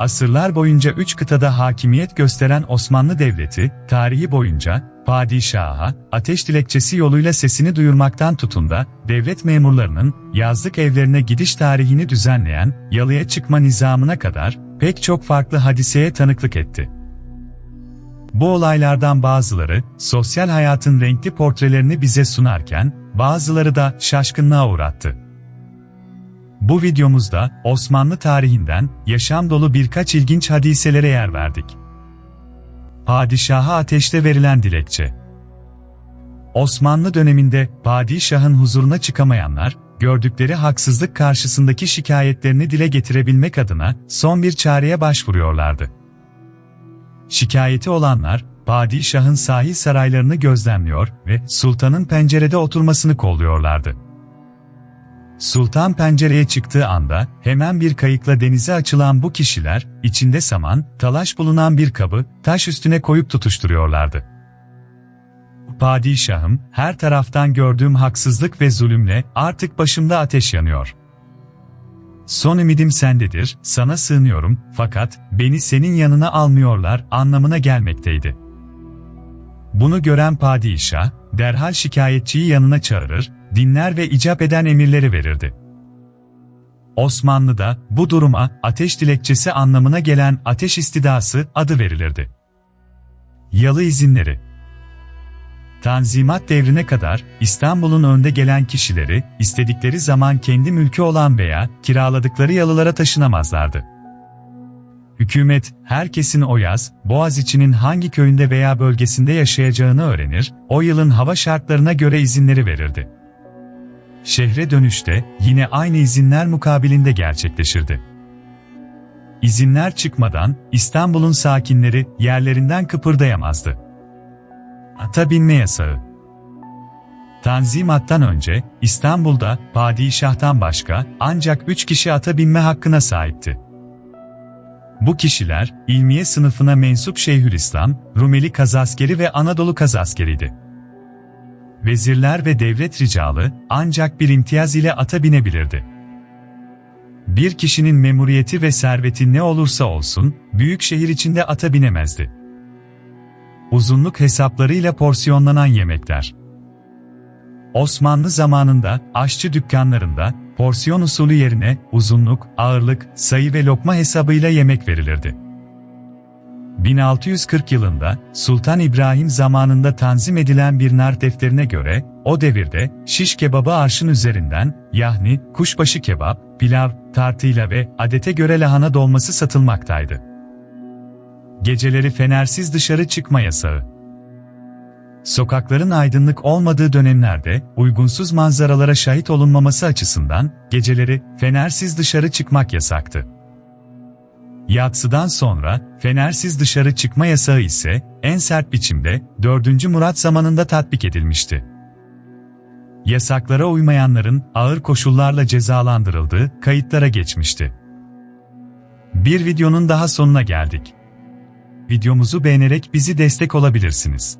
Asırlar boyunca üç kıtada hakimiyet gösteren Osmanlı Devleti, tarihi boyunca, padişaha, ateş dilekçesi yoluyla sesini duyurmaktan tutun da, devlet memurlarının, yazlık evlerine gidiş tarihini düzenleyen, yalıya çıkma nizamına kadar, pek çok farklı hadiseye tanıklık etti. Bu olaylardan bazıları, sosyal hayatın renkli portrelerini bize sunarken, bazıları da şaşkınlığa uğrattı. Bu videomuzda Osmanlı tarihinden yaşam dolu birkaç ilginç hadiselere yer verdik. Padişaha ateşte verilen dilekçe. Osmanlı döneminde padişahın huzuruna çıkamayanlar, gördükleri haksızlık karşısındaki şikayetlerini dile getirebilmek adına son bir çareye başvuruyorlardı. Şikayeti olanlar, padişahın sahil saraylarını gözlemliyor ve sultanın pencerede oturmasını kolluyorlardı. Sultan pencereye çıktığı anda hemen bir kayıkla denize açılan bu kişiler, içinde saman, talaş bulunan bir kabı taş üstüne koyup tutuşturuyorlardı. Padişahım, her taraftan gördüğüm haksızlık ve zulümle artık başımda ateş yanıyor. Son ümidim sendedir, sana sığınıyorum, fakat beni senin yanına almıyorlar anlamına gelmekteydi. Bunu gören padişah, derhal şikayetçiyi yanına çağırır, dinler ve icap eden emirleri verirdi. Osmanlı'da bu duruma ateş dilekçesi anlamına gelen ateş istidası adı verilirdi. Yalı izinleri Tanzimat devrine kadar İstanbul'un önde gelen kişileri istedikleri zaman kendi mülkü olan veya kiraladıkları yalılara taşınamazlardı. Hükümet, herkesin o yaz, Boğaziçi'nin hangi köyünde veya bölgesinde yaşayacağını öğrenir, o yılın hava şartlarına göre izinleri verirdi. Şehre dönüşte yine aynı izinler mukabilinde gerçekleşirdi. İzinler çıkmadan İstanbul'un sakinleri yerlerinden kıpırdayamazdı. Ata binme yasağı Tanzimattan önce İstanbul'da padişahtan başka ancak üç kişi ata binme hakkına sahipti. Bu kişiler, ilmiye sınıfına mensup Şeyhülislam, Rumeli Kazaskeri ve Anadolu Kazaskeriydi. Vezirler ve devlet ricalı, ancak bir imtiyaz ile ata binebilirdi. Bir kişinin memuriyeti ve serveti ne olursa olsun, büyük şehir içinde ata binemezdi. Uzunluk hesaplarıyla porsiyonlanan yemekler. Osmanlı zamanında aşçı dükkanlarında porsiyon usulü yerine uzunluk, ağırlık, sayı ve lokma hesabıyla yemek verilirdi. 1640 yılında Sultan İbrahim zamanında tanzim edilen bir nar defterine göre o devirde şiş kebabı arşın üzerinden yahni, kuşbaşı kebap, pilav, tartıyla ve adete göre lahana dolması satılmaktaydı. Geceleri fenersiz dışarı çıkma yasağı. Sokakların aydınlık olmadığı dönemlerde uygunsuz manzaralara şahit olunmaması açısından geceleri fenersiz dışarı çıkmak yasaktı. Yatsıdan sonra fenersiz dışarı çıkma yasağı ise en sert biçimde 4. Murat zamanında tatbik edilmişti. Yasaklara uymayanların ağır koşullarla cezalandırıldığı kayıtlara geçmişti. Bir videonun daha sonuna geldik. Videomuzu beğenerek bizi destek olabilirsiniz.